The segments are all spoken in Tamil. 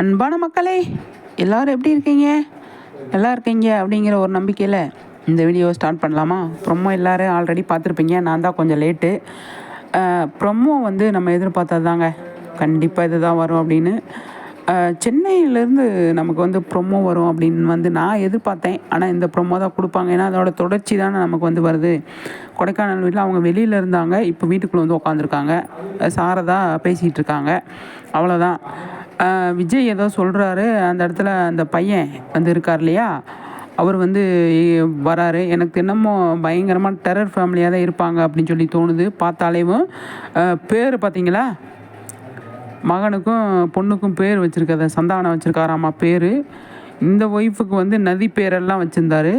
அன்பான மக்களே எல்லோரும் எப்படி இருக்கீங்க? நல்லா இருக்கீங்க அப்படிங்கிற ஒரு நம்பிக்கையில் இந்த வீடியோ ஸ்டார்ட் பண்ணலாமா? ப்ரொமோ எல்லோரும் ஆல்ரெடி பார்த்துருப்பீங்க. நான் தான் கொஞ்சம் லேட்டு ப்ரொமோ வந்து நம்ம எதிர்பார்த்தது தாங்க கண்டிப்பாக இது தான் வரும் அப்படின்னு. சென்னையிலேருந்து நமக்கு வந்து ப்ரொமோ வரும் அப்படின்னு வந்து நான் எதிர்பார்த்தேன். ஆனால் இந்த ப்ரொமோ தான் கொடுப்பாங்க. ஏன்னா அதோட தொடர்ச்சி தானே நமக்கு வந்து வருது. கொடைக்கானல் வீட்டில் அவங்க வெளியில் இருந்தாங்க. இப்போ வீட்டுக்குள்ளே வந்து உட்காந்துருக்காங்க சாரதா பேசிகிட்டு இருக்காங்க. அவ்வளோதான் விஜய் ஏதோ சொல்கிறாரு அந்த இடத்துல அந்த பையன் வந்து இருக்கார் இல்லையா? அவர் வந்து வராரு. எனக்கு என்னமோ பயங்கரமாக டெரர் ஃபேமிலியாக தான் இருப்பாங்க அப்படின்னு சொல்லி தோணுது. பார்த்தாலேவும் பேர் பார்த்தீங்களா? மகனுக்கும் பொண்ணுக்கும் பேர் வச்சுருக்கத சந்தானம் வச்சுருக்காராம்மா பேர். இந்த ஒய்ஃபுக்கு வந்து நதி பேரெல்லாம் வச்சுருந்தாரு.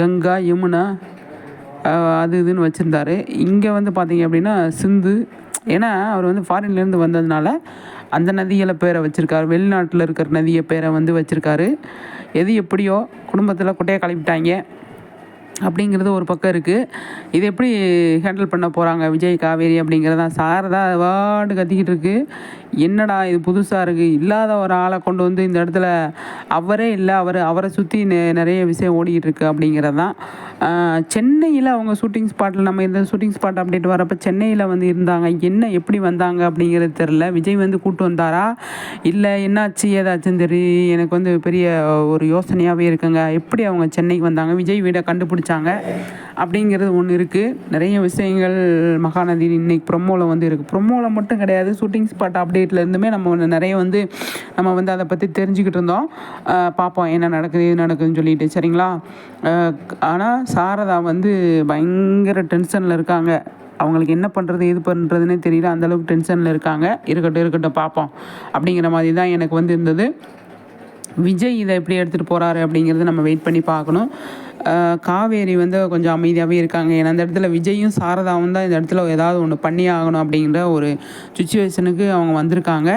கங்கா யமுனா அது இதுன்னு வச்சுருந்தாரு. இங்கே வந்து பார்த்தீங்க அப்படின்னா சிந்து ஏன்னா அவர் வந்து ஃபாரின்லேருந்து வந்ததுனால அந்த நதிகளை பேரை வச்சுருக்காரு. வெளிநாட்டில் இருக்கிற நதியை பேரை வந்து வச்சுருக்காரு. எது எப்படியோ குடும்பத்தில் குட்டையை கிளப்பிட்டாங்க அப்படிங்கிறது ஒரு பக்கம் இருக்குது இது எப்படி ஹேண்டில் பண்ண போகிறாங்க விஜய் காவேரி அப்படிங்கிறதான் சாரதா வார்டு கத்திக்கிட்டு இருக்கு. என்னடா இது புதுசாக இருக்குது இல்லாத ஒரு ஆளை கொண்டு வந்து இந்த இடத்துல அவரே இல்லை அவர் அவரை சுற்றி நிறைய விஷயம் ஓடிக்கிட்டுருக்கு அப்படிங்கிறது. தான் சென்னையில் அவங்க ஷூட்டிங் ஸ்பாட்டில் நம்ம இந்த ஷூட்டிங் ஸ்பாட் அப்டேட் வரப்போ சென்னையில் வந்து இருந்தாங்க. என்ன எப்படி வந்தாங்க அப்படிங்கிறது தெரில விஜய் வந்து கூப்பிட்டு வந்தாரா? இல்லை என்னாச்சு ஏதாச்சும் தெரியும் எனக்கு வந்து பெரிய ஒரு யோசனையாகவே இருக்குங்க. எப்படி அவங்க சென்னைக்கு வந்தாங்க? விஜய் வீடை கண்டுபிடிச்சாங்க. அப்படிங்கிறது ஒன்று இருக்குது நிறைய விஷயங்கள் மகாநதி இன்னைக்கு ப்ரொமோவில் வந்து இருக்குது ப்ரொமோவில் மட்டும் கிடையாது ஷூட்டிங் ஸ்பாட் அப்டேட்லேருந்துமே நம்ம நிறைய வந்து நம்ம வந்து அதை பற்றி தெரிஞ்சுக்கிட்டு இருந்தோம். பார்ப்போம் என்ன நடக்குது எது நடக்குதுன்னு சொல்லிட்டு சரிங்களா? ஆனால் சாரதா வந்து பயங்கர டென்ஷனில் இருக்காங்க. அவங்களுக்கு என்ன பண்ணுறது எது பண்ணுறதுனே தெரியல. அந்தளவுக்கு டென்ஷனில் இருக்காங்க. இருக்கட்டும் இருக்கட்டும் பார்ப்போம். அப்படிங்கிற மாதிரி தான் எனக்கு வந்து இருந்தது. விஜய் இதை எப்படி எடுத்துகிட்டு போகிறாரு அப்படிங்கிறது நம்ம வெயிட் பண்ணி பார்க்கணும். காவேரி வந்து கொஞ்சம் அமைதியாகவே இருக்காங்க. ஏன்னா அந்த இடத்துல விஜயும் சாரதாவும் தான் இந்த இடத்துல ஏதாவது ஒன்று பண்ணி ஆகணும் அப்படிங்கிற ஒரு சுச்சுவேஷனுக்கு அவங்க வந்திருக்காங்க.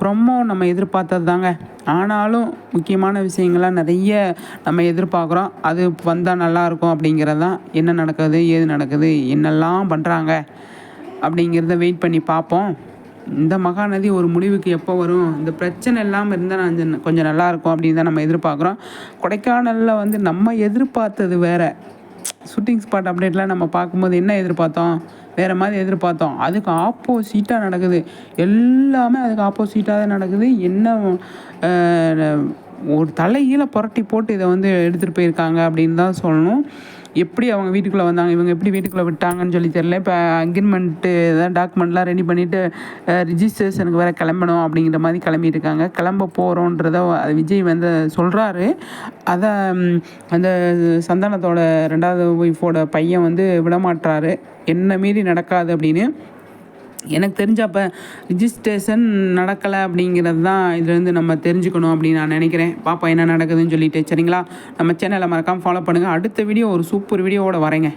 ப்ரொமோ நம்ம எதிர்பார்த்தது தாங்க ஆனாலும் முக்கியமான விஷயங்கள்லாம் நிறைய நம்ம எதிர்பார்க்குறோம். அது வந்தால் நல்லாயிருக்கும் அப்படிங்கிறது தான் என்ன நடக்குது ஏது நடக்குது என்னெல்லாம் பண்ணுறாங்க அப்படிங்கிறத வெயிட் பண்ணி பார்ப்போம். இந்த மகாநதி ஒரு முடிவுக்கு எப்போ வரும்? இந்த பிரச்சனை இல்லாமல் இருந்தால் நான் கொஞ்சம் நல்லாயிருக்கும் அப்படின்னு தான் நம்ம எதிர்பார்க்குறோம். கொடைக்கானலில் வந்து நம்ம எதிர்பார்த்தது வேறு. ஷூட்டிங் ஸ்பாட் அப்டேட்லாம் நம்ம பார்க்கும்போது என்ன எதிர்பார்த்தோம்? வேறு மாதிரி எதிர்பார்த்தோம். அதுக்கு ஆப்போசிட்டாக நடக்குது. எல்லாமே அதுக்கு ஆப்போசிட்டாக தான் நடக்குது. என்ன ஒரு தலைகீழ புரட்டி போட்டு இதை வந்து எடுத்துகிட்டு போயிருக்காங்க அப்படின்னு தான் சொல்லணும். எப்படி அவங்க வீட்டுக்குள்ளே வந்தாங்க இவங்க எப்படி வீட்டுக்குள்ளே விட்டாங்கன்னு சொல்லி தெரில இப்போ அக்ரிமெண்ட்டு எதாவது டாக்குமெண்ட்லாம் ரெடி பண்ணிவிட்டு ரிஜிஸ்ட்ரேஷனுக்கு வேறு கிளம்பணும் அப்படிங்கிற மாதிரி கிளம்பியிருக்காங்க. கிளம்ப போகிறோன்றத விஜய் வந்து சொல்கிறாரு அதை அந்த சந்தானத்தோட ரெண்டாவது ஒய்ஃபோட பையன் வந்து விடமாட்டுறாரு என்ன மீறி நடக்காது அப்படின்னு எனக்கு தெரிஞ்ச அப்போ ரிஜிஸ்ட்ரேஷன் நடக்கலை அப்படிங்கிறது தான் இதுலேருந்து நம்ம தெரிஞ்சுக்கணும் அப்படின்னு நான் நினைக்கிறேன். பாப்பா என்ன நடக்குதுன்னு சொல்லிட்டு சரிங்களா? நம்ம சேனலை மறக்காமல் ஃபாலோ பண்ணுங்கள் அடுத்த வீடியோ ஒரு சூப்பர் வீடியோவோட வரேங்க.